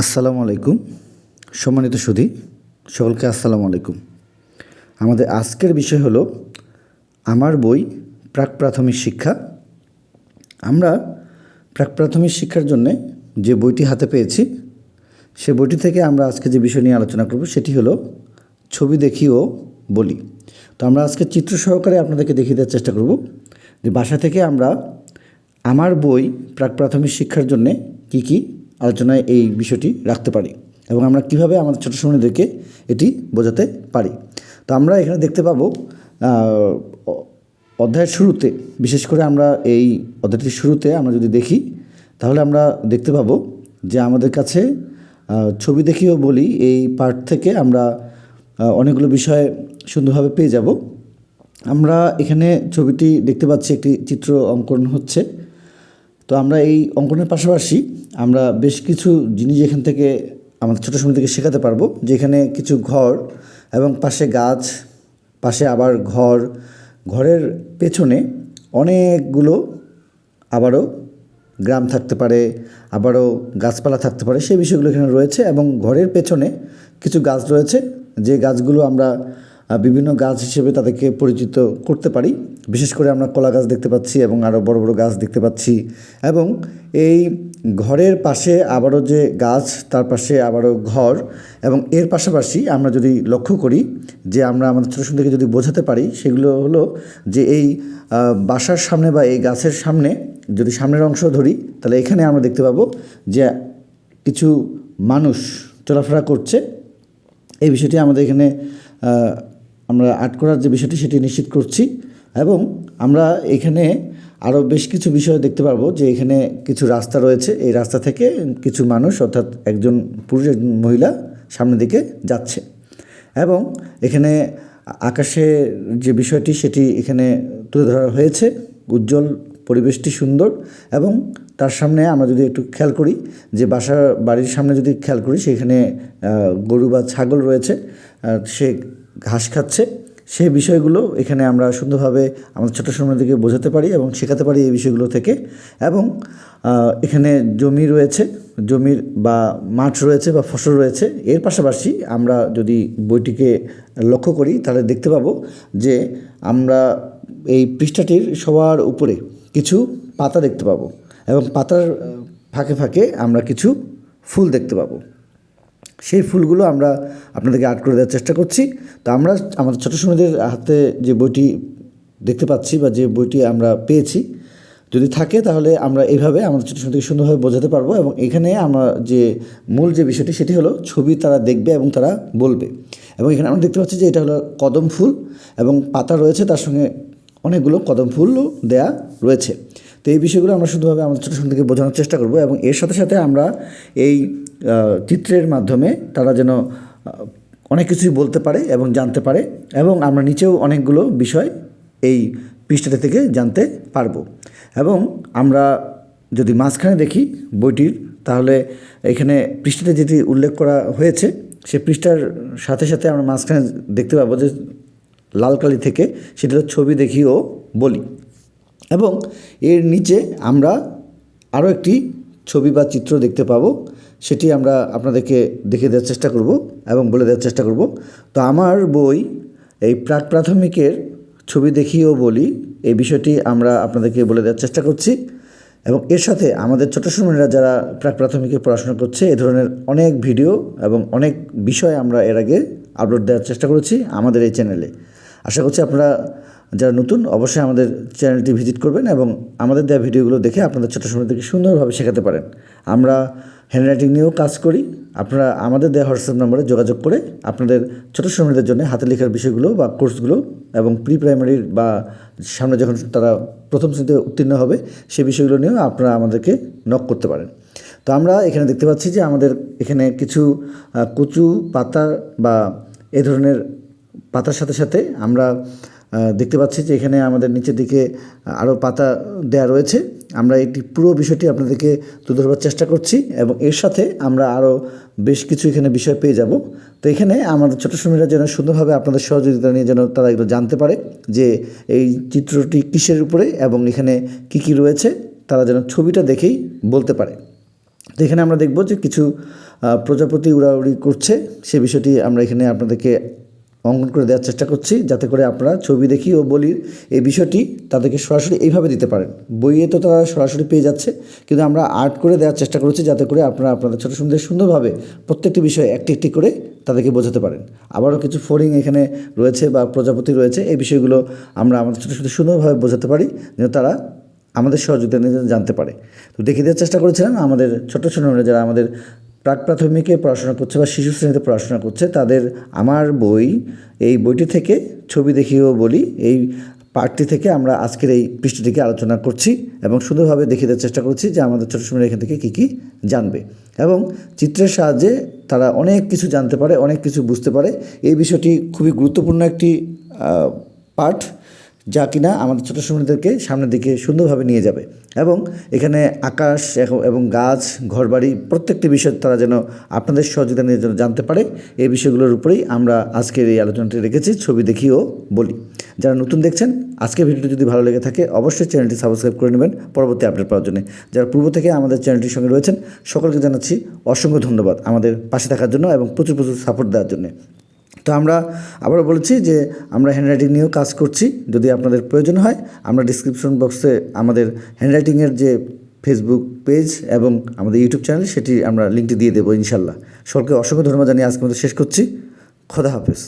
আসসালামু আলাইকুম। সম্মানিত সুধী, সকলকে আসসালামু আলাইকুম। আমাদের আজকের বিষয় হলো, আমার বই প্রাক প্রাথমিক শিক্ষা। আমরা প্রাক প্রাথমিক শিক্ষার জন্যে যে বইটি হাতে পেয়েছি, সে বইটি থেকে আমরা আজকে যে বিষয় নিয়ে আলোচনা করব, সেটি হলো ছবি দেখি ও বলি। তো আমরা আজকে চিত্র সহকারে আপনাদেরকে দেখিয়ে দেওয়ার চেষ্টা করব যে বাসা থেকে আমরা আমার বই প্রাক প্রাথমিক শিক্ষার জন্যে কী কী আলোচনায় এই বিষয়টি রাখতে পারি এবং আমরা কীভাবে আমাদের ছোটো শ্রেণীদেরকে এটি বোঝাতে পারি। তো আমরা এখানে দেখতে পাবো অধ্যায়ের শুরুতে, বিশেষ করে আমরা এই অধ্যায়টির শুরুতে আমরা যদি দেখি, তাহলে আমরা দেখতে পাবো যে আমাদের কাছে ছবি দেখিও বলি, এই পার্ট থেকে আমরা অনেকগুলো বিষয় সুন্দরভাবে পেয়ে যাব। আমরা এখানে ছবিটি দেখতে পাচ্ছি, একটি চিত্র অঙ্কন হচ্ছে। তো আমরা এই অঙ্কনের পাশাপাশি আমরা বেশ কিছু জিনিস এখান থেকে আমাদের ছোটো সময় থেকে শেখাতে পারব, যেখানে কিছু ঘর এবং পাশে গাছ, পাশে আবার ঘর, ঘরের পেছনে অনেকগুলো আবারও গ্রাম থাকতে পারে, আবারও গাছপালা থাকতে পারে সেই বিষয়গুলো এখানে রয়েছে এবং ঘরের পেছনে কিছু গাছ রয়েছে, যে গাছগুলো আমরা বিভিন্ন গাছ হিসেবে তাদেরকে পরিচিত করতে পারি। বিশেষ করে আমরা কলা গাছ দেখতে পাচ্ছি এবং আরও বড় বড় গাছ দেখতে পাচ্ছি। এবং এই ঘরের পাশে আবারও যে গাছ, তার পাশে আবারও ঘর এবং এর পাশাপাশি আমরা যদি লক্ষ্য করি যে আমরা আমাদের ছোটো থেকে যদি বোঝাতে পারি, সেগুলো হলো যে এই বাসার সামনে বা এই গাছের সামনে যদি সামনের অংশ ধরি, তাহলে এখানে আমরা দেখতে পাবো যে কিছু মানুষ চলাফেরা করছে। এই বিষয়টি আমাদের এখানে আমরা আর্ট করার যে বিষয়টি সেটি নিশ্চিত করছি এবং আমরা এখানে আরও বেশ কিছু বিষয় দেখতে পারব যে এখানে কিছু রাস্তা রয়েছে। এই রাস্তা থেকে কিছু মানুষ, অর্থাৎ একজন পুরুষ, একজন মহিলা সামনের দিকে যাচ্ছে এবং এখানে আকাশে যে বিষয়টি সেটি এখানে তুলে ধরা হয়েছে। উজ্জ্বল পরিবেশটি সুন্দর এবং তার সামনে আমরা যদি একটু খেয়াল করি যে বাসার বাড়ির সামনে যদি খেয়াল করি সেখানে গরু বা ছাগল রয়েছে। সে ঘাস খাচ্ছে সেই বিষয়গুলো এখানে আমরা সুন্দরভাবে আমাদের ছোটো সময় থেকে বোঝাতে পারি এবং শেখাতে পারি এই বিষয়গুলো থেকে। এবং এখানে জমি রয়েছে, জমির বা মাঠ রয়েছে বা ফসল রয়েছে। এর পাশাপাশি আমরা যদি বইটিকে লক্ষ্য করি, তাহলে দেখতে পাবো যে আমরা এই পৃষ্ঠাটির সবার উপরে কিছু পাতা দেখতে পাবো এবং পাতার ফাঁকে ফাঁকে আমরা কিছু ফুল দেখতে পাবো। সেই ফুলগুলো আমরা আপনাদেরকে আর্ট করে দেওয়ার চেষ্টা করছি। তো আমরা আমাদের ছোটো সময়দের হাতে যে বইটি দেখতে পাচ্ছি বা যে বইটি আমরা পেয়েছি, যদি থাকে তাহলে আমরা এইভাবে আমাদের ছোটো সময় থেকে সুন্দরভাবে বোঝাতে পারব এবং এখানে আমরা যে মূল যে বিষয়টি সেটি হলো ছবি তারা দেখবে এবং তারা বলবে। এবং এখানে আমরা দেখতে পাচ্ছি যে এটা হলো কদম ফুল এবং পাতা রয়েছে, তার সঙ্গে অনেকগুলো কদম ফুলও দেয়া রয়েছে। তো এই বিষয়গুলো আমরা শুধুভাবে আমাদের ছোটো থেকে বোঝানোর চেষ্টা করব এবং এর সাথে সাথে আমরা এই চিত্রের মাধ্যমে তারা যেন অনেক কিছুই বলতে পারে এবং জানতে পারে এবং আমরা নিচেও অনেকগুলো বিষয় এই পৃষ্ঠাটা থেকে জানতে পারব। এবং আমরা যদি মাঝখানে দেখি বইটির, তাহলে এখানে পৃষ্ঠাতে যেটি উল্লেখ করা হয়েছে, সে পৃষ্ঠার সাথে সাথে আমরা মাঝখানে দেখতে পাবো যে লাল কালি থেকে সেটা ছবি দেখি ও বলি। এবং এর নিচে আমরা আরও একটি ছবি বা চিত্র দেখতে পাবো। সেটি আমরা আপনাদেরকে দেখে দেওয়ার চেষ্টা করব এবং বলে দেওয়ার চেষ্টা করব। তো আমার বই, এই প্রাক প্রাথমিকের ছবি দেখিয়েও বলি, এই বিষয়টি আমরা আপনাদেরকে বলে দেওয়ার চেষ্টা করছি। এবং এর সাথে আমাদের ছোটো সময়রা যারা প্রাক প্রাথমিকে পড়াশোনা করছে, এ ধরনের অনেক ভিডিও এবং অনেক বিষয় আমরা এর আগে আপলোড দেওয়ার চেষ্টা করেছি আমাদের এই চ্যানেলে। আশা করছি আপনারা যারা নতুন, অবশ্যই আমাদের চ্যানেলটি ভিজিট করবেন এবং আমাদের দেওয়া ভিডিওগুলো দেখে আপনাদের ছোটো সময় থেকে সুন্দরভাবে শেখাতে পারেন। আমরা হ্যান্ডরাইটিং নিয়েও কাজ করি। আপনারা আমাদের দেওয়া হোয়াটসঅ্যাপ নম্বরে যোগাযোগ করে আপনাদের ছোটো সময়দের জন্য হাতে লেখার বিষয়গুলো বা কোর্সগুলো এবং প্রি প্রাইমারির বা সামনে যখন তারা প্রথম শ্রেণীতে উত্তীর্ণ হবে, সেই বিষয়গুলো নিয়েও আপনারা আমাদেরকে নক করতে পারেন। তো আমরা এখানে দেখতে পাচ্ছি যে আমাদের এখানে কিছু কচু, পাতা বা এ ধরনের পাতার সাথে সাথে আমরা দেখতে পাচ্ছি যে এখানে আমাদের নিচের দিকে আরও পাতা দেয়া রয়েছে। আমরা এটি পুরো বিষয়টি আপনাদেরকে তুলে ধরবার চেষ্টা করছি এবং এর সাথে আমরা আরও বেশ কিছু এখানে বিষয় পেয়ে যাব। তো এখানে আমাদের ছোটো সময়রা যেন সুন্দরভাবে আপনাদের সহযোগিতা নিয়ে যেন তারা এগুলো জানতে পারে যে এই চিত্রটি কিসের উপরে এবং এখানে কি কি রয়েছে, তারা যেন ছবিটা দেখেই বলতে পারে। তো এখানে আমরা দেখব যে কিছু প্রজাপতি উড়াউড়ি করছে, সে বিষয়টি আমরা এখানে আপনাদেরকে অঙ্কন করে দেওয়ার চেষ্টা করছি যাতে করে আপনারা ছবি দেখি ও বলির এই বিষয়টি তাদেরকে সরাসরি এইভাবে দিতে পারেন। বইয়ে তো তারা সরাসরি পেয়ে যাচ্ছে, কিন্তু আমরা আর্ট করে দেওয়ার চেষ্টা করেছি যাতে করে আপনারা আপনাদের ছোটো সুন্দর সুন্দরভাবে প্রত্যেকটি বিষয় একটি একটি করে তাদেরকে বোঝাতে পারেন। আবারও কিছু ফোরিং এখানে রয়েছে বা প্রজাপতি রয়েছে, এই বিষয়গুলো আমরা আমাদের ছোটো ছোটো সুন্দরভাবে বোঝাতে পারি যেন তারা আমাদের সহযোগিতা নিয়ে জানতে পারে। তো দেখে দেওয়ার চেষ্টা করেছিলাম আমাদের ছোটো ছোটো যারা আমাদের প্রাক প্রাথমিকে পড়াশোনা করছে বা শিশু শ্রেণীতে পড়াশোনা করছে, তাদের আমার বই, এই বইটি থেকে ছবি দেখিয়েও বলি, এই পার্টটি থেকে আমরা আজকের এই পৃষ্ঠটিকে আলোচনা করছি এবং সুন্দরভাবে দেখিয়ে দেওয়ার চেষ্টা করছি যে আমাদের ছোটো সময় এখান থেকে কী কী জানবে। এবং চিত্রের সাহায্যে তারা অনেক কিছু জানতে পারে, অনেক কিছু বুঝতে পারে। এই বিষয়টি খুবই গুরুত্বপূর্ণ একটি পার্ট যা কিনা আমাদের ছোটো সময়দেরকে সামনের দিকে সুন্দরভাবে নিয়ে যাবে। এবং এখানে আকাশ এবং গাছ, ঘরবাড়ি প্রত্যেকটি বিষয় তারা যেন আপনাদের সহযোগিতা নিয়ে যেন জানতে পারে। এই বিষয়গুলোর উপরেই আমরা আজকের এই আলোচনাটি রেখেছি। ছবি দেখিও বলি। যারা নতুন দেখছেন, আজকের ভিডিওটি যদি ভালো লেগে থাকে, অবশ্যই চ্যানেলটি সাবস্ক্রাইব করে নেবেন পরবর্তী আপডেট পাওয়ার জন্য। যারা পূর্ব থেকে আমাদের চ্যানেলটির সঙ্গে রয়েছেন, সকলকে জানাচ্ছি অসংখ্য ধন্যবাদ আমাদের পাশে থাকার জন্য এবং প্রচুর প্রচুর সাপোর্ট দেওয়ার জন্য। তো আমরা আবার বলছি যে আমরা হ্যান্ডরাইটিং নিয়েও কাজ করছি। যদি আপনাদের প্রয়োজন হয়, আমরা ডিসক্রিপশন বক্সে আমাদের হ্যান্ডরাইটিংয়ের যে ফেসবুক পেজ এবং আমাদের ইউটিউব চ্যানেল সেটি আমরা লিঙ্কটি দিয়ে দেবো ইনশাল্লাহ। সকলকে অসংখ্য ধন্যবাদ জানিয়ে আজকে মতো শেষ করছি। খোদা হাফেজ।